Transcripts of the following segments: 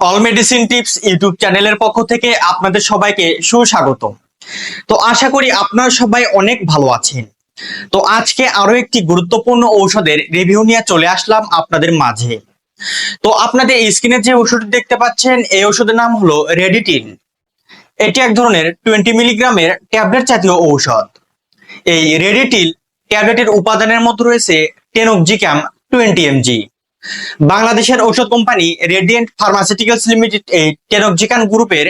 All medicine tips YouTube চ্যানেলের পক্ষ থেকে আপনাদের সবাইকে সুস্বাগত তো আশা করি আপনারা সবাই অনেক ভালো আছেন। তো আজকে আরও একটি গুরুত্বপূর্ণ ঔষধের রিভিউ নিয়ে চলে আসলাম আপনাদের মাঝে। তো আপনাদের স্ক্রিনে যে ওষুধটি দেখতে পাচ্ছেন, এই ওষুধের নাম হলো রেডিটিন এটি এক ধরনের টোয়েন্টি মিলিগ্রামের ট্যাবলেট জাতীয় ঔষধ। এই রেডিটিল ট্যাবলেটের উপাদানের মধ্যে রয়েছে টেনোক্সিক্যাম টোয়েন্টি এমজি বাংলাদেশের ঔষধ কোম্পানি রেডিয়েন্ট ফার্মাসিউটিক্যালস লিমিটেড এই টেনোক্সিকান গ্রুপের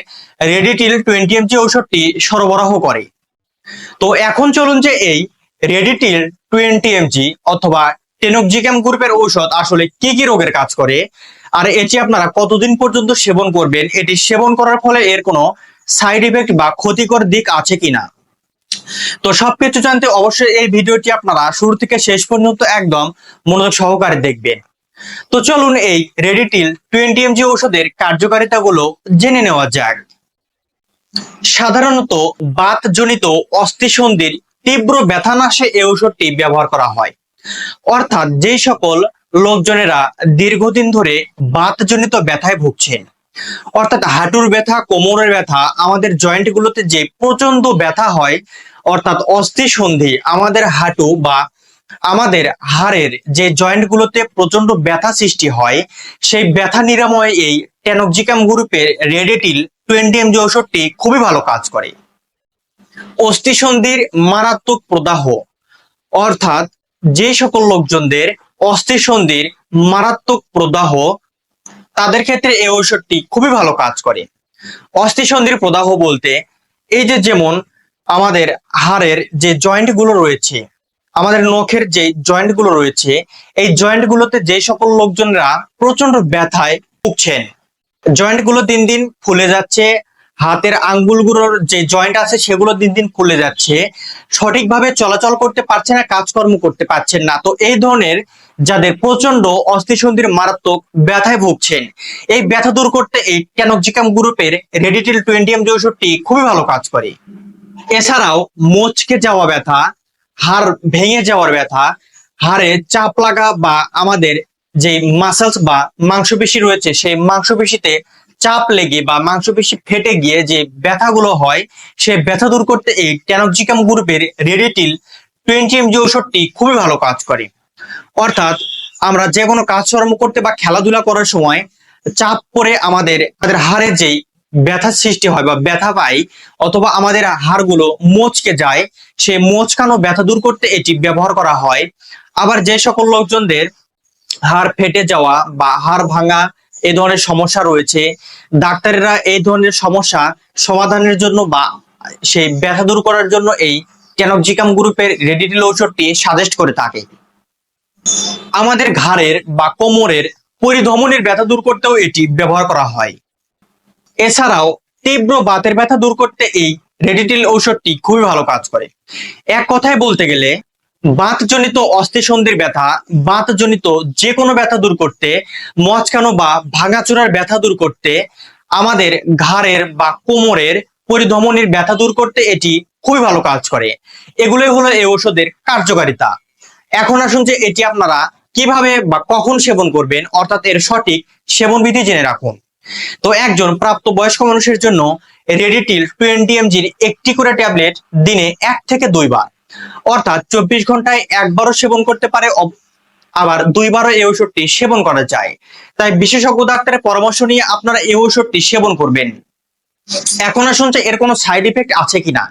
রেডিটিল টোয়েন্টি এমজি ঔষধটি সরবরাহ করে। তো এখন চলুন যে এই রেডিটিল টোয়েন্টি এমজি অথবা টেনোক্সিকাম গ্রুপের ঔষধ আসলে কি কি রোগের কাজ করে, আর এটি আপনারা কতদিন পর্যন্ত সেবন করবেন, এটি সেবন করার ফলে এর কোনো সাইড ইফেক্ট বা ক্ষতিকর দিক আছে কিনা? তো সবকিছু জানতে অবশ্যই এই ভিডিওটি আপনারা শুরু থেকে শেষ পর্যন্ত একদম মনোযোগ সহকারে দেখবেন। তো চলুন এই রেডিটিল টোয়েন্টি এমজি ঔষধের কার্যকারিতাগুলো জেনে নেওয়া যাক। সাধারণত বাতজনিত অস্থিসন্ধির তীব্র ব্যথানাশে এই ঔষধটি ব্যবহার করা হয়। অর্থাৎ যে সকল লোকজনেরা দীর্ঘদিন ধরে বাতজনিত ব্যথায় ভুগছেন, অর্থাৎ হাঁটুর ব্যথা, কোমরের ব্যথা, আমাদের জয়েন্টগুলোতে যে প্রচণ্ড ব্যথা হয়, অর্থাৎ অস্থিসন্ধি, আমাদের হাঁটু বা আমাদের হাড়ের যে জয়েন্টগুলোতে প্রচণ্ড ব্যথা সৃষ্টি হয়, সেই ব্যথা নিরাময়ে এই টেনক্সিকাম গ্রুপের রেডিটিল টোয়েন্টি এমজি ঔষধটি খুবই ভালো কাজ করে। অস্থিসন্ধির মারাত্মক প্রদাহ, অর্থাৎ যে সকল লোকজনদের অস্থিসন্ধির মারাত্মক প্রদাহ, তাদের ক্ষেত্রে এই ঔষধটি খুবই ভালো কাজ করে। অস্থিসন্ধির প্রদাহ বলতে এই যে যেমন আমাদের হাড়ের যে জয়েন্টগুলো রয়েছে আমাদের নখের যে জয়েন্টগুলো রয়েছে, এই জয়েন্ট গুলোতে যে সকল লোকজনরা প্রচণ্ড ব্যথায় ভুগছেন জয়েন্টগুলো দিন দিন ফুলে যাচ্ছে, হাতের আঙ্গুলগুলোর যে জয়েন্ট আছে সেগুলো দিন দিন ফুলে যাচ্ছে, সঠিকভাবে চলাচল করতে পারছে না, কাজকর্ম করতে পারছেন না, তো এই ধরনের যাদের প্রচণ্ড অস্থিসন্ধির মারাত্মক ব্যথায় ভুগছেন, এই ব্যথা দূর করতে এই ক্যানক্সিকাম গ্রুপের রেডিটিল টোয়েন্টি এম ঔষধটি খুবই ভালো কাজ করে। এছাড়াও মোচকে যাওয়া ব্যথা হাড় ভেঙে যাওয়ার ব্যথা, হাড়ে চাপ লাগা বা আমাদের যে মাসেলস বা মাংসপেশি রয়েছে, সেই মাংসপেশিতে চাপ লেগে বা মাংসপেশি ফেটে গিয়ে যে ব্যথাগুলো হয়, সে ব্যথা দূর করতে এই ট্যানক্সিকাম গ্রুপের রেডিটিল টোয়েন্টি এমজি ঔষধটি খুবই ভালো কাজ করে। অর্থাৎ আমরা যে কোনো কাজকর্ম করতে বা খেলাধুলা করার সময় চাপ পরে আমাদের আমাদের হাড়ের যেই ব্যথা সৃষ্টি হয় বা ব্যথা পাই অথবা আমাদের হাড়গুলো মোচকে যায়, সে মোচকানো ব্যথা দূর করতে এটি ব্যবহার করা হয়। আবার যে সকল লোকজনদের হাড় ফেটে যাওয়া বা হাড় ভাঙা এই ধরনের সমস্যা রয়েছে, ডাক্তারেরা এই ধরনের সমস্যা সমাধানের জন্য বা সেই ব্যথা দূর করার জন্য এই ক্যানকজিকাম গ্রুপের রেডিটিল ঔষধটি সাজেস্ট করে থাকে। আমাদের ঘাড়ের বা কোমরের পরিধমনের ব্যথা দূর করতেও এটি ব্যবহার করা হয়। এছাড়াও তীব্র বাতের ব্যথা দূর করতে এই রেডিটিল ঔষধটি খুবই ভালো কাজ করে। এক কথায় বলতে গেলে, বাতজনিত অস্থিসন্ধির ব্যথা, বাতজনিত যে কোনো ব্যথা দূর করতে, মচকানো বা ভাঙাচোরার ব্যথা দূর করতে, আমাদের ঘাড়ের বা কোমরের পরিধমনির ব্যথা দূর করতে এটি খুবই ভালো কাজ করে। এগুলোই হলো এই ঔষধের কার্যকারিতা। এখন আসুন যে এটি আপনারা কীভাবে বা কখন সেবন করবেন, অর্থাৎ এর সঠিক সেবন বিধি জেনে রাখুন। তো একজন প্রাপ্ত বয়স্ক মানুষের জন্য রেডিটিল টোয়েন্টি এমজির একটি করে ট্যাবলেট দিনে এক থেকে দুইবার। অর্থাৎ চব্বিশ ঘন্টায় একবারও সেবন করতে পারে আবার দুইবারও এই ঔষধটি সেবন করা যায়। তাই বিশেষজ্ঞ ডাক্তারের পরামর্শ নিয়ে আপনারা এই ঔষধটি সেবন করবেন। এখন আসুন এর কোনো সাইড ইফেক্ট আছে কিনা।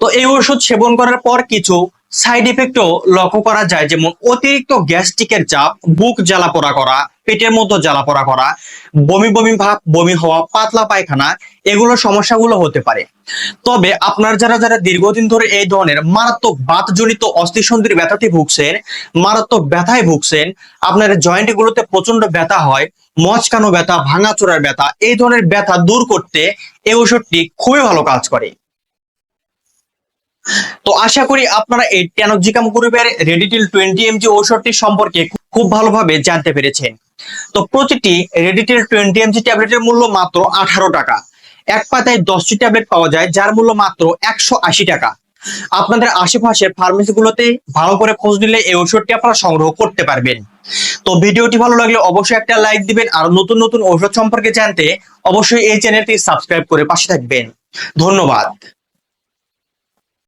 তো এই ওষুধ সেবন করার পর কিছু সাইড ইফেক্টও লক্ষ্য করা যায় যেমন অতিরিক্ত গ্যাস্ট্রিকের চাপ, বুক জ্বালা পোড়া করা, পেটের মতো জ্বালা পোড়া করা, বমি বমি ভাব, বমি হওয়া, পাতলা পায়খানা, এগুলো সমস্যাগুলো হতে পারে। তবে আপনার যারা যারা দীর্ঘদিন ধরে এই ধরনের মারাত্মক বাতজনিত অস্থিসন্ধির ব্যথাতে ভুগছেন, মারাত্মক ব্যথায় ভুগছেন, আপনার জয়েন্ট গুলোতে প্রচণ্ড ব্যথা হয় মচকানো ব্যথা, ভাঙাচোরার ব্যথা, এই ধরনের ব্যথা দূর করতে এই ওষুধটি খুবই ভালো কাজ করে। তো আশা করি আপনারা এই ট্যানক্সিকাম গ্রুপের রেডিটিল টোয়েন্টি এমজি ঔষধটি সম্পর্কে খুব ভালোভাবে জানতে পেরেছেন। তো প্রতিটি রেডিটিল টোয়েন্টি এমজি ট্যাবলেটের মূল্য মাত্র আঠারো টাকা। এক পাতায় দশটি ট্যাবলেট পাওয়া যায়, যার মূল্য মাত্র একশো আশি টাকা। আপনাদের আশেপাশের ফার্মেসিগুলোতে ভালো করে খোঁজ নিলে এই ওষুধটি আপনারা সংগ্রহ করতে পারবেন। তো ভিডিওটি ভালো লাগলে অবশ্যই একটা লাইক দিবেন আর নতুন নতুন ঔষধ সম্পর্কে জানতে অবশ্যই এই চ্যানেলটি সাবস্ক্রাইব করে পাশে থাকবেন। ধন্যবাদ।